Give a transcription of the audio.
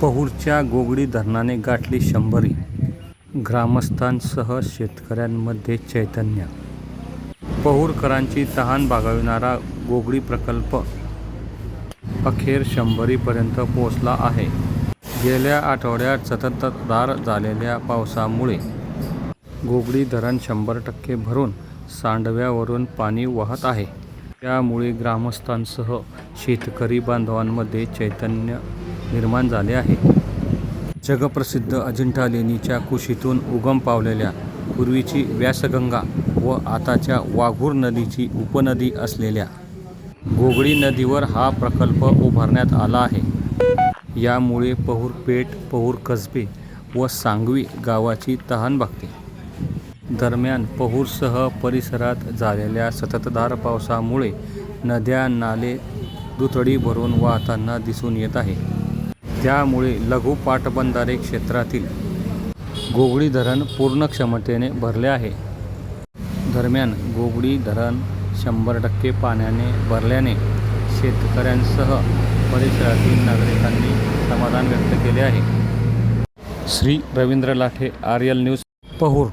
पहूरच्या गोगडी धरणाने गाठली शंभरी. ग्रामस्थांसह शेतकऱ्यांमध्ये चैतन्य. पहूरकरांची तहान भागविणारा गोगडी प्रकल्प अखेर शंभरीपर्यंत पोहोचला आहे. गेल्या आठवड्यात सततधार झालेल्या पावसामुळे गोगडी धरण शंभर टक्के भरून सांडव्यावरून पाणी वाहत आहे. त्यामुळे ग्रामस्थांसह शेतकरी बांधवांमध्ये चैतन्य निर्माण झाले आहे. जगप्रसिद्ध अजिंठा लेणीच्या कुशीतून उगम पावलेल्या पूर्वीची व्यासगंगा व आताच्या वाघूर नदीची उपनदी असलेल्या गोगडी नदीवर हा प्रकल्प उभारण्यात आला आहे. यामुळे पहूर पेठ पहूर कसबे व सांगवी गावाची तहान भागते. दरम्यान पहूरसह परिसरात झालेल्या सततधार पावसामुळे नद्या नाले दुथडी भरून वाहताना दिसून येत आहे. त्यामुळे लघु पाटबंधारे क्षेत्रातील गोगडी धरण पूर्ण क्षमतेने भरले आहे. दरम्यान गोगडी धरण शंभर टक्के पाण्याने भरल्याने शेतकऱ्यांसह परिसरातील नागरिकांनी समाधान व्यक्त केले आहे. श्री रवींद्र लाठे आर्यल न्यूज पहूर.